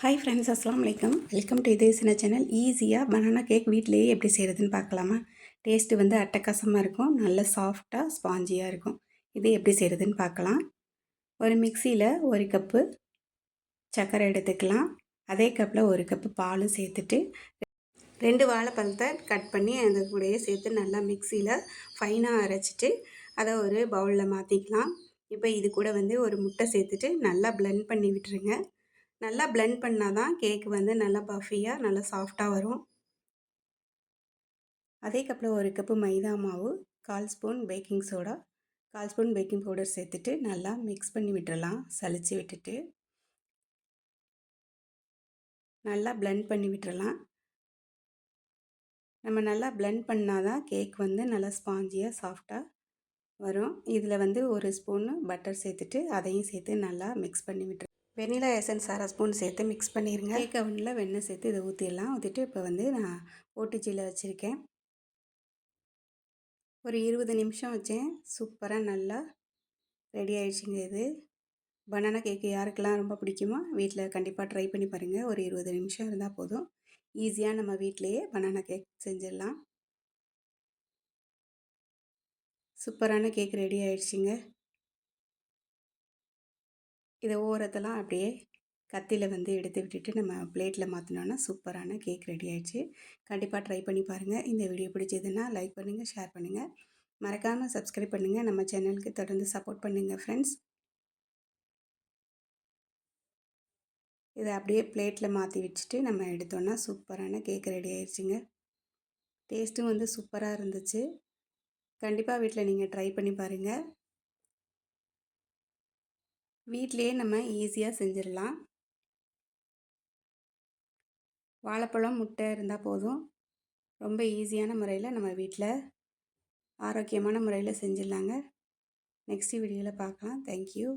Hi friends அஸ்லாம் வலைக்கம் welcome to இதே சின்ன சேனல் ஈஸியாக பனானா கேக் வீட்டிலேயே எப்படி செய்கிறதுன்னு பார்க்கலாமா? டேஸ்ட்டு வந்து அட்டகாசமாக இருக்கும். நல்ல சாஃப்டாக ஸ்பாஞ்சியாக இருக்கும். இது எப்படி செய்கிறதுன்னு பார்க்கலாம். ஒரு மிக்சியில் ஒரு கப்பு சர்க்கரை எடுத்துக்கலாம். அதே கப்பில் ஒரு கப்பு பாலும் சேர்த்துட்டு ரெண்டு வாழைப்பழத்தை கட் பண்ணி அந்த கூடயே சேர்த்து நல்லா மிக்சியில் ஃபைனாக அரைச்சிட்டு அதை ஒரு பவுலில் மாற்றிக்கலாம் இப்போ இது கூட வந்து ஒரு முட்டை சேர்த்துட்டு நல்லா ப்ளெண்ட் பண்ணி விட்டுருங்க. நல்லா பிளெண்ட் பண்ணால் தான் கேக் வந்து நல்லா பஃபியாக நல்லா சாஃப்டாக வரும். அதே கப்பில் ஒரு கப்பு மைதா மாவு கால் ஸ்பூன் பேக்கிங் சோடா கால் ஸ்பூன் பேக்கிங் பவுடர் சேர்த்துட்டு நல்லா மிக்ஸ் பண்ணி விட்டுறலாம் சளிச்சு விட்டுட்டு. நல்லா பிளெண்ட் பண்ணி விட்டுடலாம் நம்ம நல்லா பிளெண்ட் பண்ணால் தான் கேக் வந்து நல்லா ஸ்பாஞ்சியாக சாஃப்டாக வரும். இதில் வந்து ஒரு ஸ்பூன் பட்டர் சேர்த்துட்டு அதையும் சேர்த்து நல்லா மிக்ஸ் பண்ணி விட்டுரு வெனிலா எசன்ஸ் அரை ஸ்பூன் சேர்த்து மிக்ஸ் பண்ணிடுங்க கேக் அவனில் வெண்ணெய் சேர்த்து இதை ஊற்றிடலாம் ஊற்றிட்டு இப்போ வந்து நான் ஓட்டுச்சியில் வச்சுருக்கேன். ஒரு இருபது நிமிஷம் வச்சேன். சூப்பராக நல்லா ரெடி ஆகிடுச்சிங்க இது. பனானா கேக்கு யாருக்கெல்லாம் ரொம்ப பிடிக்குமோ வீட்டில் கண்டிப்பாக ட்ரை பண்ணி பாருங்கள் ஒரு இருபது நிமிஷம் இருந்தால் போதும். ஈஸியாக நம்ம வீட்டிலையே பனானா கேக் செஞ்சிடலாம். சூப்பரான கேக் ரெடி ஆகிடுச்சிங்க இதை ஓரத்தெல்லாம் அப்படியே கத்தியில் வந்து எடுத்து விட்டுட்டு நம்ம பிளேட்டில் மாற்றினோன்னா சூப்பரான கேக் ரெடி ஆயிடுச்சு. கண்டிப்பாக ட்ரை பண்ணி பாருங்கள் இந்த வீடியோ பிடிச்சதுன்னா லைக் பண்ணுங்கள் ஷேர் பண்ணுங்கள் மறக்காமல் சப்ஸ்கிரைப் பண்ணுங்கள் நம்ம சேனலுக்கு தொடர்ந்து சப்போர்ட் பண்ணுங்கள் ஃப்ரெண்ட்ஸ். இதை அப்படியே பிளேட்டில் மாற்றி வச்சுட்டு நம்ம எடுத்தோன்னா சூப்பரான கேக் ரெடி ஆயிடுச்சுங்க. டேஸ்ட்டும் வந்து சூப்பராக இருந்துச்சு. கண்டிப்பாக வீட்டில் நீங்கள் ட்ரை பண்ணி பாருங்கள் வீட்லேயே நம்ம ஈஸியாக செஞ்சிடலாம். வாழைப்பழம் முட்டை இருந்தால் போதும். ரொம்ப ஈஸியான முறையில் நம்ம வீட்டில் ஆரோக்கியமான முறையில் செஞ்சிடலாங்க. நெக்ஸ்ட் வீடியோவில் பார்க்கலாம் தேங்க்யூ